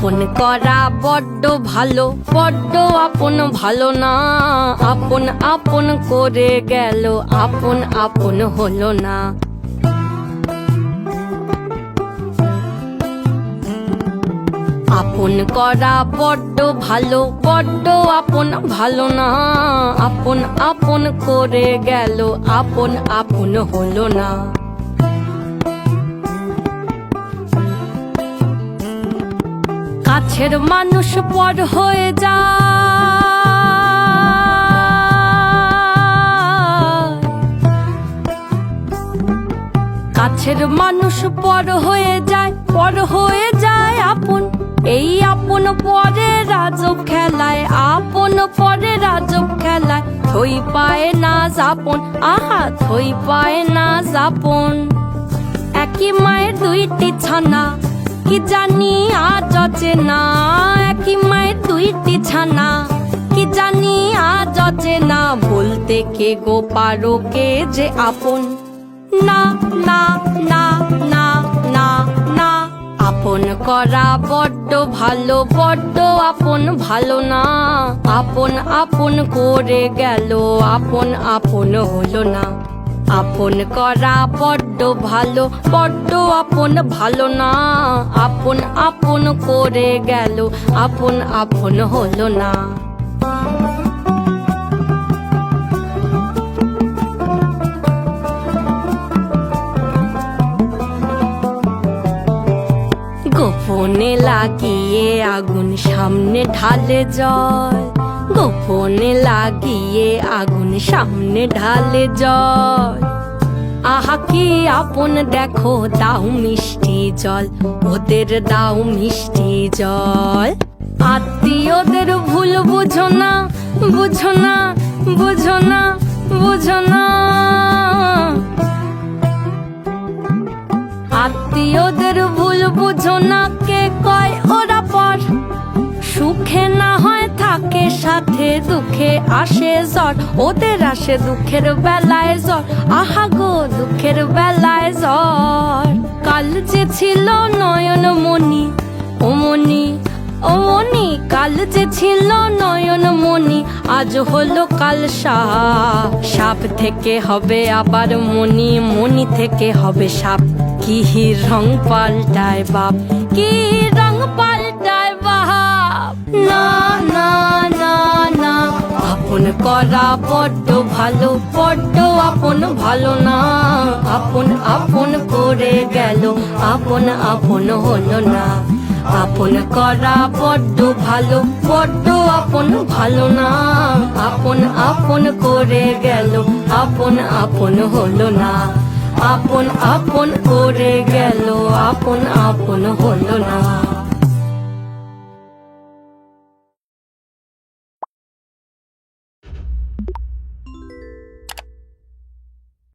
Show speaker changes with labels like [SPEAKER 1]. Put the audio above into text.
[SPEAKER 1] আপন করা বড্ড ভালো, বড্ড আপন ভালো না। আপন আপন করে গেল, আপন আপন হলো না। আপন করা বড্ড ভালো, বড্ড আপন ভালো না। আপন আপন করে গেল, আপন আপন হলো না। কাছের মানুষ পর হয়ে যায় কাছের মানুষ পর হয়ে যায়, পর হয়ে যায় আপন। এই আপন পরে রাজব খেলায়, আপন পরে রাজব খেলায়। থই পায় না যাপন, আহা, থই পায় না যাপন। একই মায়ের দুইটি ছানা কি জানি আজ অচেনা একই মায়ের দুইটি ছানা। কি জানি আজ অচে না? বলতে কে গো পারো কে যে আপন? না না না না না না। আপন করা বড্ড ভালো, বড্ড আপন ভালো না। আপন আপন করে গেল, আপন আপন হলো না। আপন করা বড্ড ভালো, বড্ড আপন ভালো না। আপন আপন করে গেল, আপন আপন হলো না। গোপনে লাগিয়ে আগুন সামনে ঢালে জল। গোপনে লাগিয়ে আগুন সামনে ঢালে জল আহা, কি আপন দেখো, দাও মিষ্টি জল, ওদের দাও মিষ্টি জল। আত্মীয়দের ভুল বুঝো না বুঝো না বুঝো না বুঝো না। আত্মীয়দের ভুল বুঝো না, কে কয় ওরা পর? সুখে না হয় থাকে, সাথে দুঃখে আসে জ্বর। ওদের আসে দুঃখের বেলায় জ্বর। আহা গো, দুঃখের বেলায় জ্বর। কাল যে ছিল নয়ন মনি ওমনি ওমনি কাল যে ছিল নয়ন মনি আজ হলো কাল সাপ। সাপ থেকে হবে আবার মনি মনি থেকে হবে সাপ। কি রং পাল্টায় বাপ, কি করা বড্ড ভালো, বড্ড আপন ভালো না। আপন আপন করে গেল, আপন আপন হলো না। আপন করা বড্ড ভালো, বড্ড আপন ভালো না। আপন আপন করে গেল, আপন আপন হলো না। আপন আপন করে গেল, আপন আপন হলো না।